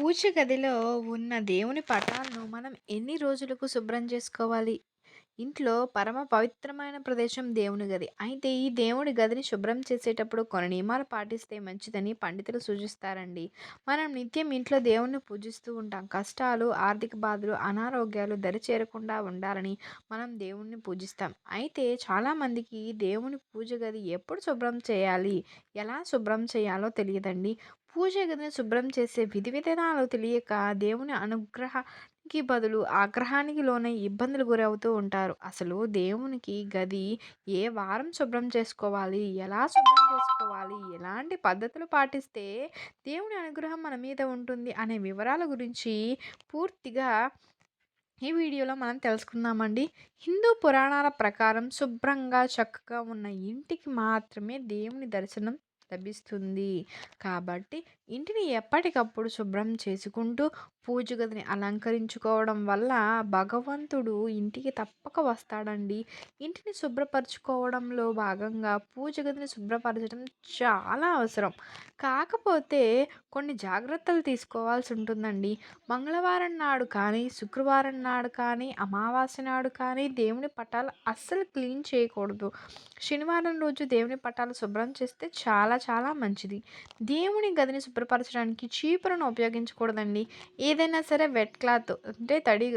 పూజ గదిలో ఉన్న దేవుని పటాలను మనం ఎన్ని రోజులకు శుభ్రం చేసుకోవాలి? ఇంట్లో పరమ పవిత్రమైన ప్రదేశం దేవుని గది. అయితే ఈ దేవుడి గదిని శుభ్రం చేసేటప్పుడు కొన్ని నియమాలు పాటిస్తే మంచిదని పండితులు సూచిస్తారండి. మనం నిత్యం ఇంట్లో దేవుణ్ణి పూజిస్తూ ఉంటాం. కష్టాలు, ఆర్థిక బాధలు, అనారోగ్యాలు దరి చేరకుండా ఉండాలని మనం దేవుణ్ణి పూజిస్తాం. అయితే చాలామందికి దేవుని పూజ గది ఎప్పుడు శుభ్రం చేయాలి? ఎలా శుభ్రం చేయాలో తెలియదండి. పూజ గదిని శుభ్రం చేసే విధి విధానాలు తెలియక దేవుని అనుగ్రహానికి బదులు ఆగ్రహానికి లోనై ఇబ్బందులు గురవుతూ ఉంటారు. అసలు దేవునికి గది ఏ వారం శుభ్రం చేసుకోవాలి? ఎలా శుభ్రం చేసుకోవాలి? ఎలాంటి పద్ధతులు పాటిస్తే దేవుని అనుగ్రహం మన మీద ఉంటుంది అనే వివరాల గురించి పూర్తిగా ఈ వీడియోలో మనం తెలుసుకుందామండి. హిందూ పురాణాల ప్రకారం శుభ్రంగా, చక్కగా ఉన్న ఇంటికి మాత్రమే దేవుని దర్శనం లభిస్తుంది. కాబట్టి ఇంటిని ఎప్పటికప్పుడు శుభ్రం చేసుకుంటూ పూజ గదిని అలంకరించుకోవడం వల్ల భగవంతుడు ఇంటికి తప్పక వస్తాడండి. ఇంటిని శుభ్రపరచుకోవడంలో భాగంగా పూజ గదిని శుభ్రపరచడం చాలా అవసరం. కాకపోతే కొన్ని జాగ్రత్తలు తీసుకోవాల్సి ఉంటుందండి. మంగళవారం నాడు కానీ, శుక్రవారం నాడు కానీ, అమావాస్య నాడు కానీ దేవుని పటాలు అస్సలు క్లీన్ చేయకూడదు. శనివారం రోజు దేవుని పటాలు శుభ్రం చేస్తే చాలా చాలా మంచిది. దేవుని గదిని శుభ్ర శుభ్రపరచడానికి చీపురును ఉపయోగించకూడదండి. ఏదైనా సరే వెట్ క్లాత్ అంటే తడి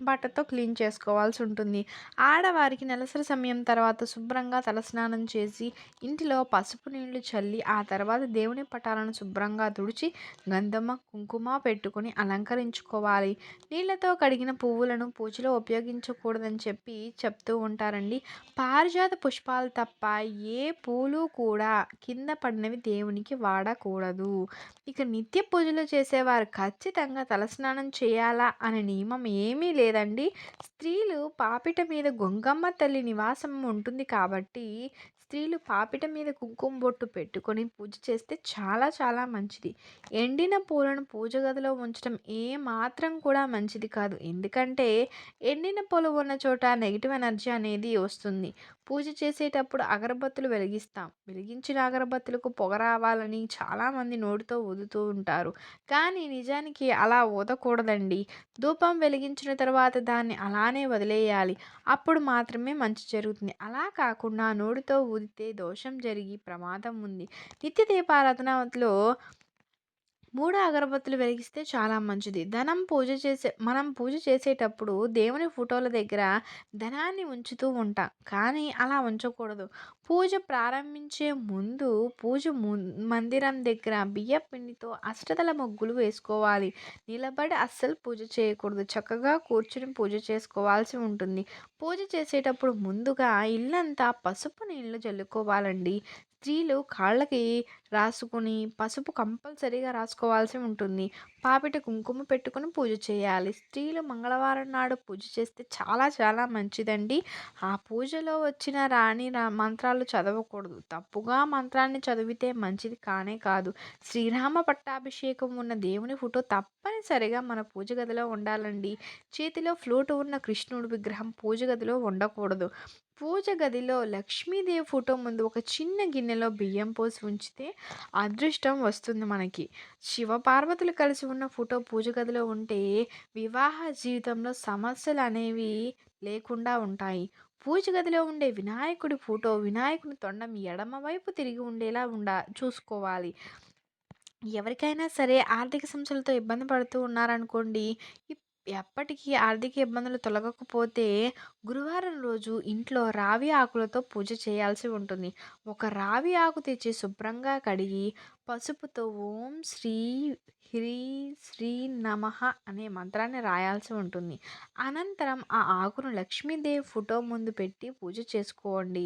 బట్టతో క్లీన్ చేసుకోవాల్సి ఉంటుంది. ఆడవారికి నెలసరి సమయం తర్వాత శుభ్రంగా తలస్నానం చేసి ఇంటిలో పసుపు నీళ్ళు చల్లి ఆ తర్వాత దేవుని పటాలను శుభ్రంగా తుడిచి గంధమ కుంకుమ పెట్టుకొని అలంకరించుకోవాలి. నీళ్ళతో కడిగిన పువ్వులను పూజలో ఉపయోగించకూడదని చెప్పి చెప్తూ ఉంటారండి. పారిజాత పుష్పాలు తప్ప ఏ పూలు కూడా కింద పడినవి దేవునికి వాడకూడదు. ఇక నిత్య పూజలు చేసేవారు ఖచ్చితంగా తలస్నానం చేయాలా అనే నియమం ఏమీ లేదండి. స్త్రీలు పాపిట మీద గొంగమ్మ తల్లి నివాసం ఉంటుంది కాబట్టి స్త్రీలు పాపిట మీద కుంకుమ బొట్టు పెట్టుకొని పూజ చేస్తే చాలా చాలా మంచిది. ఎండిన పూలను పూజ గదిలో ఉంచడం ఏ మాత్రం కూడా మంచిది కాదు. ఎందుకంటే ఎండిన పూలు ఉన్న చోట నెగిటివ్ ఎనర్జీ అనేది వస్తుంది. పూజ చేసేటప్పుడు అగరబత్తులు వెలిగిస్తాం. వెలిగించిన అగరబత్తులకు పొగ రావాలని చాలామంది నోటితో ఊదుతూ ఉంటారు. కానీ నిజానికి అలా ఊదకూడదండి. ధూపం వెలిగించిన తర్వాత దాన్ని అలానే వదిలేయాలి. అప్పుడు మాత్రమే మంచి జరుగుతుంది. అలా కాకుండా నోటితో ఊదితే దోషం జరిగి ప్రమాదం ఉంది. నిత్య దీపారాధనలో మూడు అగరబత్తులు వెలిగిస్తే చాలా మంచిది. ధనం పూజ చేసే మనం పూజ చేసేటప్పుడు దేవుని ఫోటోల దగ్గర ధనాన్ని ఉంచుతూ ఉంటాం. కానీ అలా ఉంచకూడదు. పూజ ప్రారంభించే ముందు పూజ మందిరం దగ్గర బియ్య పిండితో అష్టదల ముగ్గులు వేసుకోవాలి. నిలబడి అస్సలు పూజ చేయకూడదు. చక్కగా కూర్చుని పూజ చేసుకోవాల్సి ఉంటుంది. పూజ చేసేటప్పుడు ముందుగా ఇల్లంతా పసుపు నీళ్ళు చల్లుకోవాలండి స్త్రీలు కాళ్ళకి రాసుకుని పసుపు కంపల్సరీగా రాసుకోవాల్సి ఉంటుంది. పాపిట కుంకుమ పెట్టుకుని పూజ చేయాలి. స్త్రీలు మంగళవారం నాడు పూజ చేస్తే చాలా చాలా మంచిదండి. ఆ పూజలో వచ్చిన రాణి మంత్రాలు చదవకూడదు. తప్పుగా మంత్రాన్ని చదివితే మంచిది కానే కాదు. శ్రీరామ పట్టాభిషేకం ఉన్న దేవుని ఫోటో తప్పనిసరిగా మన పూజ గదిలో ఉండాలండి. చేతిలో ఫ్లూట్ ఉన్న కృష్ణుడు విగ్రహం పూజ గదిలో ఉండకూడదు. పూజ గదిలో లక్ష్మీదేవి ఫోటో ముందు ఒక చిన్న గిన్నెలో బియ్యం పోసి ఉంచితే అదృష్టం వస్తుంది మనకి. శివపార్వతులు కలిసి ఉన్న ఫోటో పూజ గదిలో ఉంటే వివాహ జీవితంలో సమస్యలు అనేవి లేకుండా ఉంటాయి. పూజ గదిలో ఉండే వినాయకుడి ఫోటో వినాయకుని తొండం ఎడమవైపు తిరిగి ఉండేలా ఉండ చూసుకోవాలి. ఎవరికైనా సరే ఆర్థిక సమస్యలతో ఇబ్బంది పడుతూ ఉన్నారనుకోండి ఎప్పటికీ ఆర్థిక ఇబ్బందులు తొలగకపోతే గురువారం రోజు ఇంట్లో రావి ఆకులతో పూజ చేయాల్సి ఉంటుంది. ఒక రావి ఆకు తెచ్చి శుభ్రంగా కడిగి పసుపుతో ఓం శ్రీ హ్రీ శ్రీ నమ అనే మంత్రాన్ని రాయాల్సి ఉంటుంది. అనంతరం ఆ ఆకును లక్ష్మీదేవి ఫోటో ముందు పెట్టి పూజ చేసుకోండి.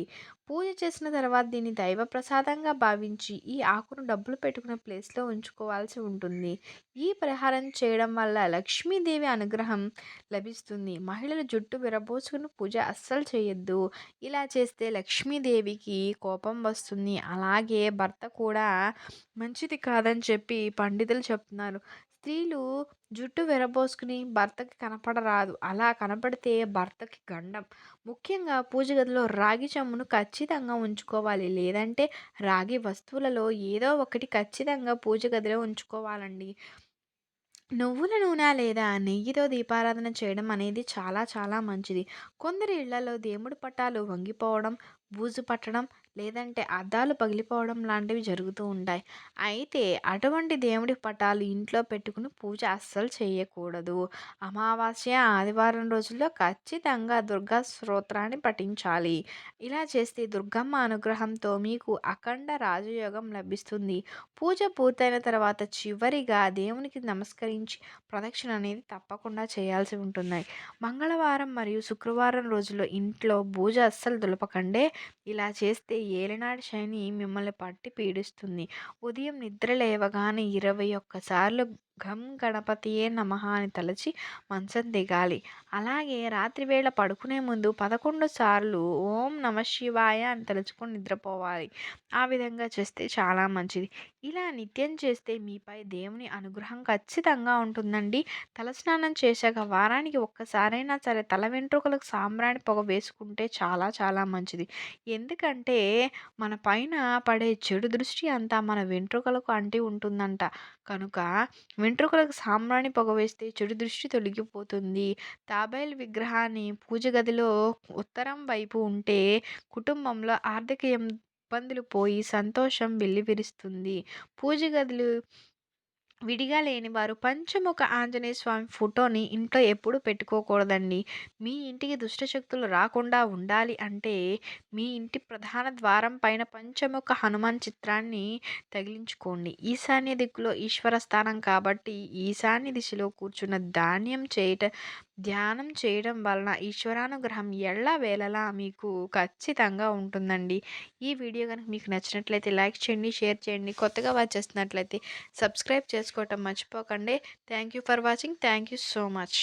పూజ చేసిన తర్వాత దీన్ని దైవ ప్రసాదంగా భావించి ఈ ఆకును డబ్బులు పెట్టుకునే ప్లేస్లో ఉంచుకోవాల్సి ఉంటుంది. ఈ పరిహారం చేయడం వల్ల లక్ష్మీదేవి అనుగ్రహం లభిస్తుంది. మహిళలు జుట్టు విరబోసుకుని పూజ అస్సలు చేయొద్దు. ఇలా చేస్తే లక్ష్మీదేవికి కోపం వస్తుంది. అలాగే భర్త కూడా మంచిది కాదని చెప్పి పండితులు చెప్తున్నారు స్త్రీలు జుట్టు విరబోసుకుని భర్తకి కనపడరాదు. అలా కనపడితే భర్తకి గండం. ముఖ్యంగా పూజ గదిలో రాగి చెమ్మును ఖచ్చితంగా ఉంచుకోవాలి. లేదంటే రాగి వస్తువులలో ఏదో ఒకటి ఖచ్చితంగా పూజ గదిలో ఉంచుకోవాలండి. నువ్వుల నూనె లేదా నెయ్యితో దీపారాధన చేయడం అనేది చాలా చాలా మంచిది. కొందరి ఇళ్ళలో దేవుడి పటాలు వంగిపోవడం, బూజు పట్టడం, లేదంటే అద్దాలు పగిలిపోవడం లాంటివి జరుగుతూ ఉంటాయి. అయితే అటువంటి దేవుడి పటాలు ఇంట్లో పెట్టుకుని పూజ అస్సలు చేయకూడదు. అమావాస్య, ఆదివారం రోజుల్లో ఖచ్చితంగా దుర్గా స్తోత్రాన్ని పఠించాలి. ఇలా చేస్తే దుర్గమ్మ అనుగ్రహంతో మీకు అఖండ రాజయోగం లభిస్తుంది. పూజ పూర్తయిన తర్వాత చివరిగా దేవునికి నమస్కరించి ప్రదక్షిణ అనేది తప్పకుండా చేయాల్సి ఉంటుంది మంగళవారం మరియు శుక్రవారం రోజుల్లో ఇంట్లో పూజ అస్సలు దులపకండే. ఇలా చేస్తే ఏలినాటి శని మిమ్మల్ని పట్టి పీడిస్తుంది. ఉదయం నిద్ర లేవగానే ఇరవై ఒక్కసార్లు గం గణపతియే నమ అని తలచి మంచం దిగాలి. అలాగే రాత్రివేళ పడుకునే ముందు 11 సార్లు ఓం నమఃశివాయ అని తలుచుకొని నిద్రపోవాలి. ఆ విధంగా చేస్తే చాలా మంచిది. ఇలా నిత్యం చేస్తే మీపై దేవుని అనుగ్రహం ఖచ్చితంగా ఉంటుందండి. తలస్నానం చేశాక వారానికి ఒక్కసారైనా సరే తల వెంట్రుకలకు సాంబ్రాణి పొగ వేసుకుంటే చాలా చాలా మంచిది. ఎందుకంటే మన పైన పడే చెడు దృష్టి అంతా మన వెంట్రుకలకు అంటి ఉంటుందంట. కనుక వెంట్రుకలకు సాంబ్రాణి పొగ వేస్తే చెడు దృష్టి తొలగిపోతుంది. తాబేల్ విగ్రహాన్ని పూజ గదిలో ఉత్తరం వైపు ఉంటే కుటుంబంలో ఆర్థిక ఇబ్బందులు పోయి సంతోషం వెల్లివిరుస్తుంది. పూజ గదులు విడిగా లేని వారు పంచముఖ ఆంజనేయ స్వామి ఫోటోని ఇంట్లో ఎప్పుడూ పెట్టుకోకూడదండి. మీ ఇంటికి దుష్టశక్తులు రాకుండా ఉండాలి అంటే మీ ఇంటి ప్రధాన ద్వారం పైన పంచముఖ హనుమాన్ చిత్రాన్ని తగిలించుకోండి. ఈశాన్య దిక్కులో ఈశ్వర స్థానం కాబట్టి ఈశాన్య దిశలో కూర్చున్న ధాన్యం చేయట ధ్యానం చేయడం వలన ఈశ్వరానుగ్రహం ఎల్లవేళలా మీకు ఖచ్చితంగా ఉంటుందండి. ఈ వీడియో కనుక మీకు నచ్చినట్లయితే లైక్ చేయండి, షేర్ చేయండి. కొత్తగా వాచ్ చేస్తున్నట్లయితే సబ్స్క్రైబ్ చేసుకోవటం మర్చిపోకండి. Thank you for watching. Thank you so much.